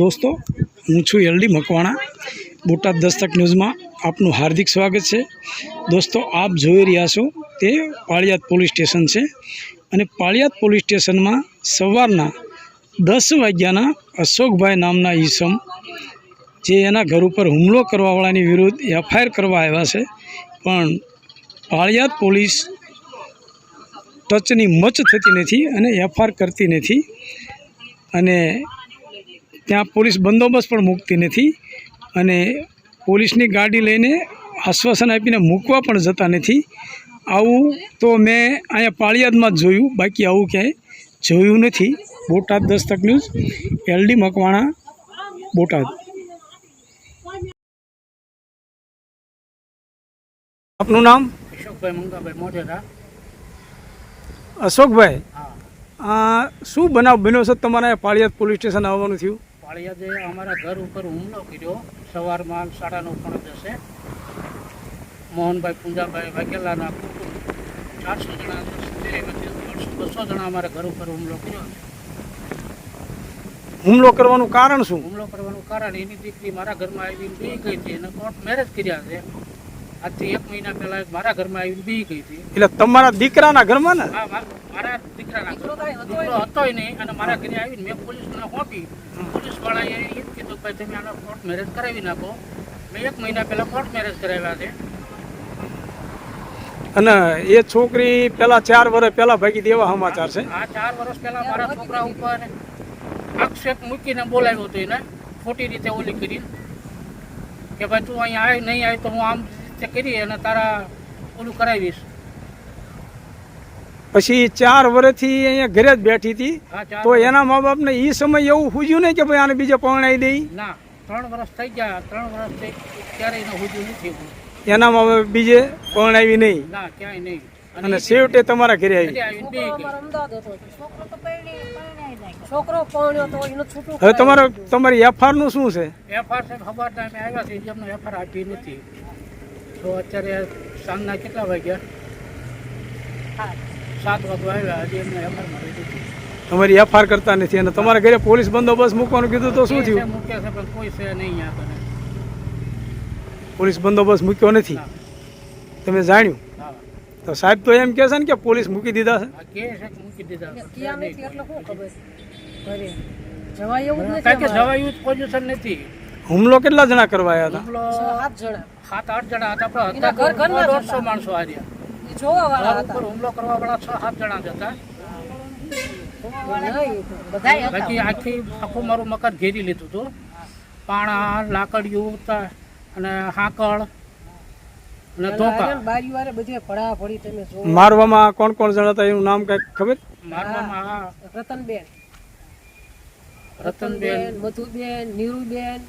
દોસ્તો, હું છું એલડી મકવાણા, બોટાદ દસ્તક ન્યૂઝમાં આપનું હાર્દિક સ્વાગત છે. દોસ્તો, આપ જોઈ રહ્યા છો તે પાળિયાદ પોલીસ સ્ટેશન છે અને પાળિયાદ પોલીસ સ્ટેશનમાં સવારના દસ વાગ્યાના અશોકભાઈ નામના ઈસમ, જે એના ઘર ઉપર હુમલો કરવાવાળાની વિરુદ્ધ એફઆઈઆર કરવા આવ્યા છે, પણ પાળિયાદ પોલીસ ટચની મચ થતી નથી અને એફઆઈઆર કરતી નથી અને ત્યાં પોલીસ બંદોબસ્ત પણ મૂકતી નથી અને પોલીસની ગાડી લઈને આશ્વાસન આપીને મૂકવા પણ જતા નથી. આવું તો મેં અહીંયા પાળિયાદમાં જ જોયું બાકી આવું ક્યાંય જોયું નથી. Botad Dastak news L D Makwana Botad. આપનું નામ? અશોકભાઈ મંગાભાઈ મોઢેરા. અશોકભાઈ શું બનાવ બન્યો છે? તમારે પાળિયાદ પોલીસ સ્ટેશન આવવાનું થયું? પાળિયાદે અમારા ઘર ઉપર હુમલો કર્યો સવારમાં સાડા નવ પણ જશે મોહનભાઈ પૂંજાભાઈ વાઘેલાના કુટુંબ ચારસો જણા બસો જણા અમારા ઘર ઉપર હુમલો કર્યો. હુમલો કરવાનું કારણ શું? હુમલો કરવાનું કારણ એની દીકરી મારા ઘરમાં આવીને બી ગઈ હતી એને કોર્ટ મેરેજ કર્યા છે. આજથી એક મહિના પહેલા મારા ઘરમાં આવીને બી ગઈ હતી. એટલે તમારા દીકરાના ઘરમાં ને? હા મારા દીકરાના દીકરો હતોય નહીં? અને મારા ઘરે આવીને મેં પોલીસને સોંપી. પોલીસ વાળાએ એ કીધું કે ભાઈ તમે આનો કોર્ટ મેરેજ કરાવી નાખો. મેં એક મહિના પહેલા કોર્ટ મેરેજ કરાવ્યા છે. અને એ છોકરી પેલા ચાર વર્ષ પહેલા ભાગી દેવા સમાચાર છે? આ ચાર વર્ષ પહેલા મારા છોકરા ઉપર આક્ષેપ મૂકીને બોલાવ્યો હતો એને ખોટી રીતે ઓલી કરીને. કે ભાઈ તું અહીંયા આવી નહીં આવી તો હું આમ રીતે કરી અને તારા ઓલું કરાવીશ પછી ચાર વર્ષથી અહીંયા ઘરે જ બેઠી હતી. તો એના મા બાપને એ સમય એવું હુજ્યું નહીં કે ભાઈ આને બીજે પરણાવી દઈ ના ત્રણ વર્ષ થઈ ગયા ત્રણ વર્ષ થઈ ક્યારેય એને હુજ્યું નથી એના મા બાપ બીજે પરણાવી નહીં? ના ક્યાંય નહીં. અને છેવટે તમારા ઘરે આવી. ઘરે આવીને બે ગઈ. છોકરો પરણ્યો તો એનું છૂટું હવે તમારે તમારી એફઆરનું શું છે? એફઆર સાહેબ ખબર આવ્યા છે એફઆર આપી નથી. તો અત્યારે સાંજના કેટલા વાગ્યા? સાત વાગવા આવ્યા હજી એમને એફઆર મારી દીધી. તમારી એફઆર કરતા નથી અને તમારા ઘરે પોલીસ બંદોબસ્ત મૂકવાનું કીધું તો શું છે થયું? મૂક્યા છે પણ કોઈ છે નહીં અહીંયા પોલીસ બંદોબસ્ત મૂક્યો નથી? તમે જાણ્યું? હા. તો સાહેબ તો એમ કહે છે ને કે પોલીસ મૂકી દીધા છે. આ કે છે કે મૂકી દીધા જવાય એવું જ કારણ કે નથી. હુમલો કેટલા જણા કરવા આવ્યા હતા સાત આઠ જણા હતા પણ હતા દોઢસો માણસો હાર્યા જોવા વાળા હતા ઉપર હુમલો કરવા વાળા છ સાત જણા જ હતા. બાકી આખી આખું મારું મકાન ઘેરી લીધું હતું. પાણા લાકડીયું અને હાકળ અને ધોકા. બારી વારે બધે પડા પડી તમે મારવામાં કોણ કોણ જણા હતા એનું નામ કઈ ખબર? મારવામાં રતનબેન. રતનબેન મધુબેન નીરુબેન.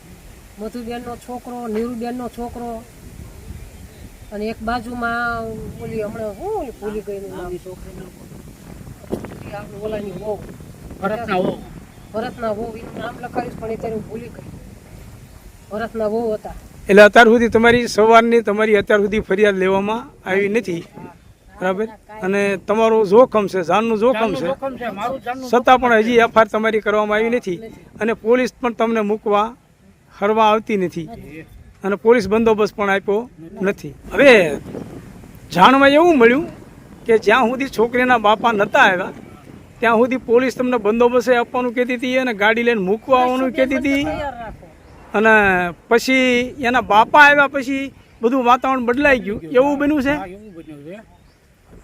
મધુબેન નો છોકરો નીરુબેનનો છોકરો. અને એક બાજુમાં ઓલી હમણાં હું ભૂલી ગઈ આપણે ઓલાની વહુ. ભરતના વહુ. ભરતના વહુ એનું નામ લખાવીશ પણ અત્યારે હું ભૂલી ગઈ. ભરતના વહુ હતા. એટલે અત્યાર સુધી તમારી સવારની તમારી અત્યાર સુધી ફરિયાદ લેવામાં આવી નથી? બરાબર? અને તમારું જોખમ છે જાનનું જોખમ છે. છતાં પણ હજી એફઆઈઆર તમારી કરવામાં આવી નથી. અને પોલીસ પણ તમને મૂકવા હરવા આવતી નથી. અને પોલીસ બંદોબસ્ત પણ આપ્યો નથી. હવે જાણવા એવું મળ્યું કે જ્યાં સુધી છોકરીના બાપા નહોતા આવ્યા ત્યાં સુધી પોલીસ તમને બંદોબસ્ત આપવાનું કહેતી હતી અને ગાડી લઈને મૂકવા આવવાનું કહેતી હતી. અને પછી એના બાપા આવ્યા પછી બધું વાતાવરણ બદલાઈ ગયું. એવું બન્યું છે? હા એવું બન્યું છે.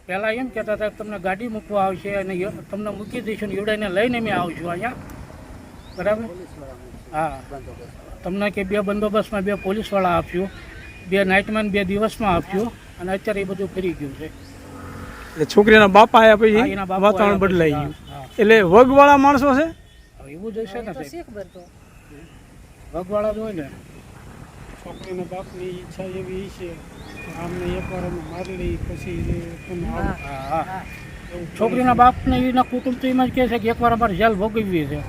પહેલા એમ કહેતા હતા કે તમને ગાડી મૂકવા આવશે અને તમને મૂકી દઈશું ને એવડાઈને લઈને અમે આવશું અહીંયા. બરાબર? હા. તમને કે બે બંદોબસ્તમાં બે પોલીસવાળા આપ્યું બે નાઇટમેન બે દિવસમાં આપ્યું અને અત્યારે એ બધું ફરી ગયું છે. એટલે છોકરીના બાપા આવ્યા પછી એના બાપુ વાતાવરણ બદલાઈ ગયું. એટલે વગવાળા માણસો છે? એવું જ હશે ને વગવાળા જ હોય ને. છોકરીના બાપની ઈચ્છા એવી છે કે આમને એકવાર અમે મારી લઈ પછી છોકરીના બાપને એના કુટુંબ તો એમ જ કહે છે કે એકવાર અમારે જેલ ભોગવવી છે.